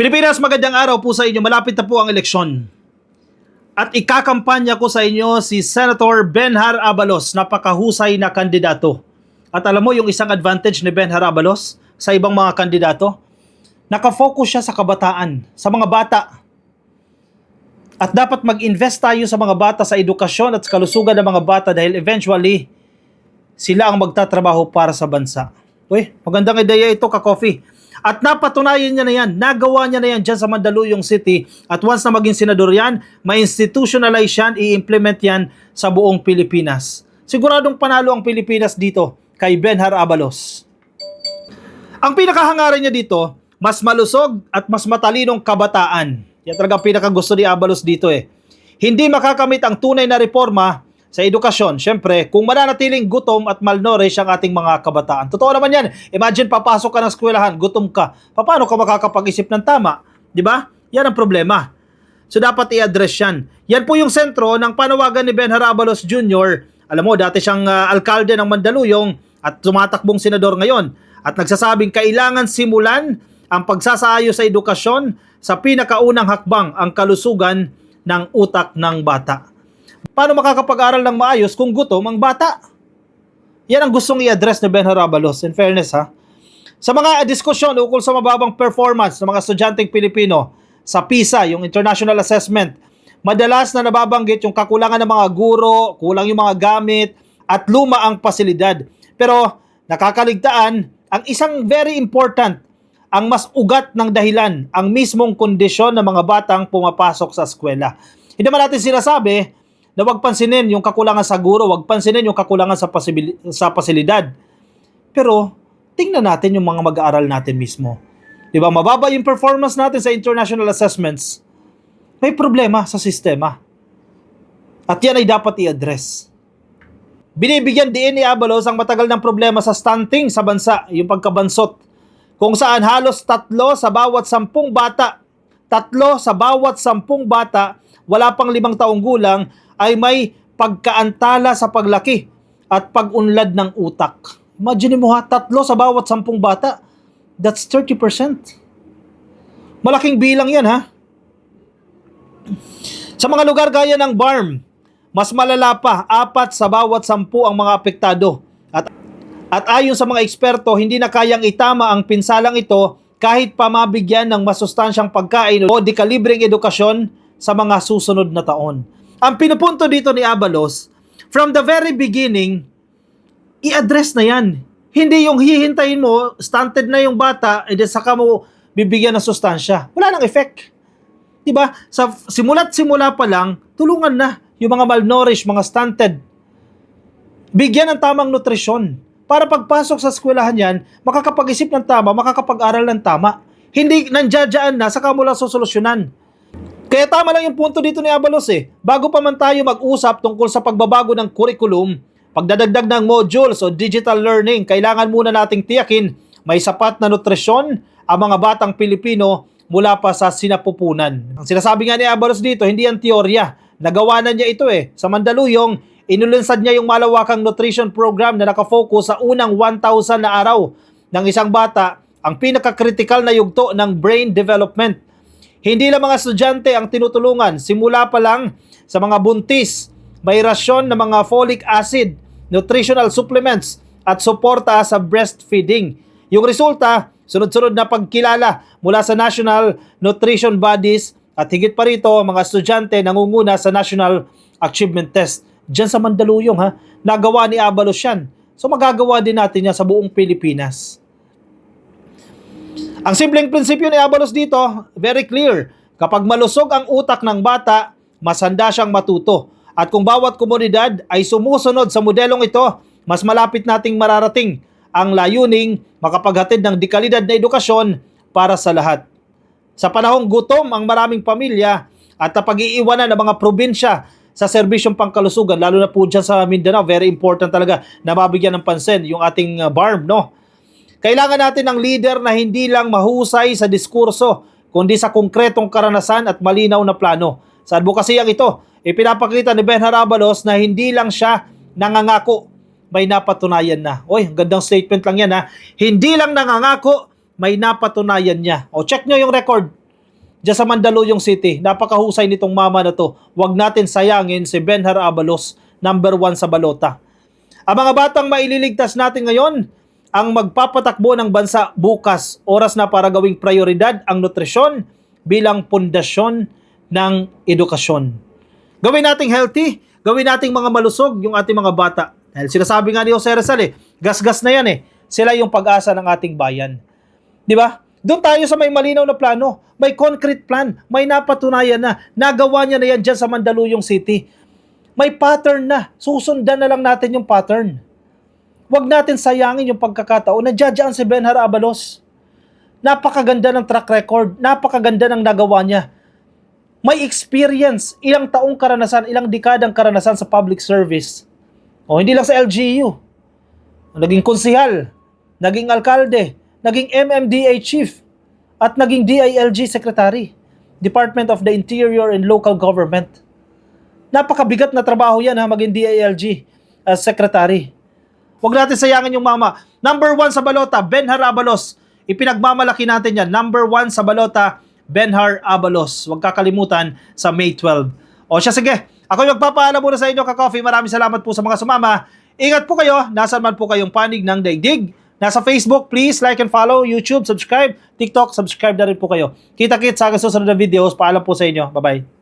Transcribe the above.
Pilipinas, magandang araw po sa inyo. Malapit na po ang eleksyon. At ikakampanya ko sa inyo si Senator Benhar Abalos, napakahusay na kandidato. At alam mo yung isang advantage ni Benhar Abalos sa ibang mga kandidato? Nakafocus siya sa kabataan, sa mga bata. At dapat mag-invest tayo sa mga bata sa edukasyon at sa kalusugan ng mga bata dahil eventually sila ang magtatrabaho para sa bansa. Uy, magandang ideya ito, ka-coffee. At napatunayan niya na yan, nagawa niya na yan dyan sa Mandaluyong City. At once na maging senador yan, ma-institutionalize yan, i-implement yan sa buong Pilipinas. Siguradong panalo ang Pilipinas dito kay Benhar Abalos. Ang pinakahangaran niya dito, mas malusog at mas matalinong kabataan. Yan talaga ang pinakagusto ni Abalos dito eh. Hindi makakamit ang tunay na reforma sa edukasyon, syempre, kung mananatiling gutom at malnourished ang ating mga kabataan. Totoo naman yan. Imagine, papasok ka ng eskwelahan, gutom ka. Paano ka makakapag-isip ng tama? Di ba? Yan ang problema. So, dapat i-address yan. Yan po yung sentro ng panawagan ni Ben Harabalos Jr. Alam mo, dati siyang ah, alkalde ng Mandaluyong at tumatakbong senador ngayon. At nagsasabing kailangan simulan ang pagsasayo sa edukasyon sa pinakaunang hakbang ang kalusugan ng utak ng bata. Paano makakapag-aral ng maayos kung gutom ang bata? Yan ang gustong i-address ni Ben Harabalos, in fairness ha. Sa mga diskusyon ukol sa mababang performance ng mga estudyanteng Pilipino sa PISA, yung International Assessment, madalas na nababanggit yung kakulangan ng mga guro, kulang yung mga gamit, at luma ang pasilidad. Pero nakakaligtaan, ang isang very important, ang mas ugat ng dahilan, ang mismong kondisyon ng mga batang pumapasok sa eskwela. Hindi naman natin sinasabi na wag pansinin yung kakulangan sa guro, wag pansinin yung kakulangan sa, pasibil- sa pasilidad. Pero, tingnan natin yung mga mag-aaral natin mismo. Di ba? Mababa yung performance natin sa international assessments. May problema sa sistema. At yan ay dapat i-address. Binibigyan din ni Abalos ang matagal ng problema sa stunting sa bansa, yung pagkabansot. Kung saan halos tatlo sa bawat sampung bata, tatlo sa bawat sampung bata, wala pang limang taong gulang, ay may pagkaantala sa paglaki at pag-unlad ng utak. Imagine mo ha, tatlo sa bawat sampung bata. That's 30%. Malaking bilang yan ha. Sa mga lugar gaya ng Barm, mas malala pa, apat sa bawat sampu ang mga apektado. At, at ayon sa mga eksperto, hindi na kayang itama ang pinsalang ito kahit pa mabigyan ng masustansyang pagkain o dekalibreng edukasyon sa mga susunod na taon. Ang pinupunto dito ni Abalos, from the very beginning, i-address na yan. Hindi yung hihintayin mo, stunted na yung bata, and then saka mo bibigyan ng sustansya. Wala nang effect. Diba? Sa simula't simula pa lang, tulungan na yung mga malnourished, mga stunted. Bigyan ng tamang nutrisyon. Para pagpasok sa eskwelahan yan, makakapag-isip ng tama, makakapag-aral ng tama. Hindi nandiyadyaan na, saka mo lang susolusyonan. Kaya tama lang yung punto dito ni Abalos eh. Bago pa man tayo mag-usap tungkol sa pagbabago ng curriculum, pagdadagdag ng modules o digital learning, kailangan muna nating tiyakin may sapat na nutrisyon ang mga batang Pilipino mula pa sa sinapupunan. Ang sinasabi nga ni Abalos dito, hindi yan teorya. Nagawa na niya ito eh. Sa Mandaluyong, inulunsad niya yung malawakang nutrition program na nakafocus sa unang 1,000 na araw ng isang bata, ang pinaka-critical na yugto ng brain development. Hindi lang mga estudyante ang tinutulungan, simula pa lang sa mga buntis, may rasyon ng mga folic acid, nutritional supplements, at suporta sa breastfeeding. Yung resulta, sunod-sunod na pagkilala mula sa national nutrition bodies at higit pa rito, mga estudyante nangunguna sa National Achievement Test. Diyan sa Mandaluyong ha, nagawa ni Abalos yan. So magagawa din natin yan sa buong Pilipinas. Ang simpleng prinsipyo ni Abalos dito, very clear. Kapag malusog ang utak ng bata, mas handa siyang matuto. At kung bawat komunidad ay sumusunod sa modelong ito, mas malapit nating mararating ang layuning makapaghatid ng dekalidad na edukasyon para sa lahat. Sa panahong gutom ang maraming pamilya at napag-iiwanan ng mga probinsya sa serbisyong pangkalusugan, lalo na po dyan sa Mindanao, very important talaga na mabigyan ng pansin yung ating uh, BARM, no? Kailangan natin ng leader na hindi lang mahusay sa diskurso, kundi sa konkretong karanasan at malinaw na plano. Sa advokasiyang ito, ipinapakita ni Ben Harabalos na hindi lang siya nangangako, may napatunayan na. Oy, ang gandang statement lang yan ha. Hindi lang nangangako, may napatunayan niya. O check nyo yung record. Diyan sa Mandaluyong City. Napakahusay nitong mama na to. Huwag natin sayangin si Benhar Abalos, number one sa balota. Ang mga batang maililigtas natin ngayon, ang magpapatakbo ng bansa bukas. Oras na para gawing prioridad ang nutrisyon bilang pundasyon ng edukasyon. Gawin nating healthy, gawin nating mga malusog yung ating mga bata. Dahil sinasabi nga ni Jose Rizal eh, gas-gas na yan eh. Sila yung pag-asa ng ating bayan. Di ba? Doon tayo sa may malinaw na plano. May concrete plan. May napatunayan na. Nagawa niya na yan dyan sa Mandaluyong City. May pattern na. Susundan na lang natin yung pattern. Huwag natin sayangin yung pagkakataon. Nandiyan si Benhar Abalos. Napakaganda ng track record. Napakaganda ng nagawa niya. May experience. Ilang taong karanasan, ilang dekadang karanasan sa public service. O hindi lang sa LGU. Naging konsihal, naging alkalde, naging MMDA chief, at naging DILG secretary. Department of the Interior and Local Government. Napakabigat na trabaho yan ha, maging DILG as secretary. Huwag natin sayangin yung mama. Number one sa balota, Benhar Abalos. Ipinagmamalaki natin yan. Number one sa balota, Benhar Abalos. Huwag kakalimutan sa May 12. O siya, sige. Ako yung magpapaalam muna sa inyo, ka-coffee. Maraming salamat po sa mga sumama. Ingat po kayo. Nasaan man po kayong panig ng daigdig. Nasa Facebook, please like and follow. YouTube, subscribe. TikTok, subscribe na rin po kayo. Kita-kit sa susunod na videos. Paalam po sa inyo. Bye-bye.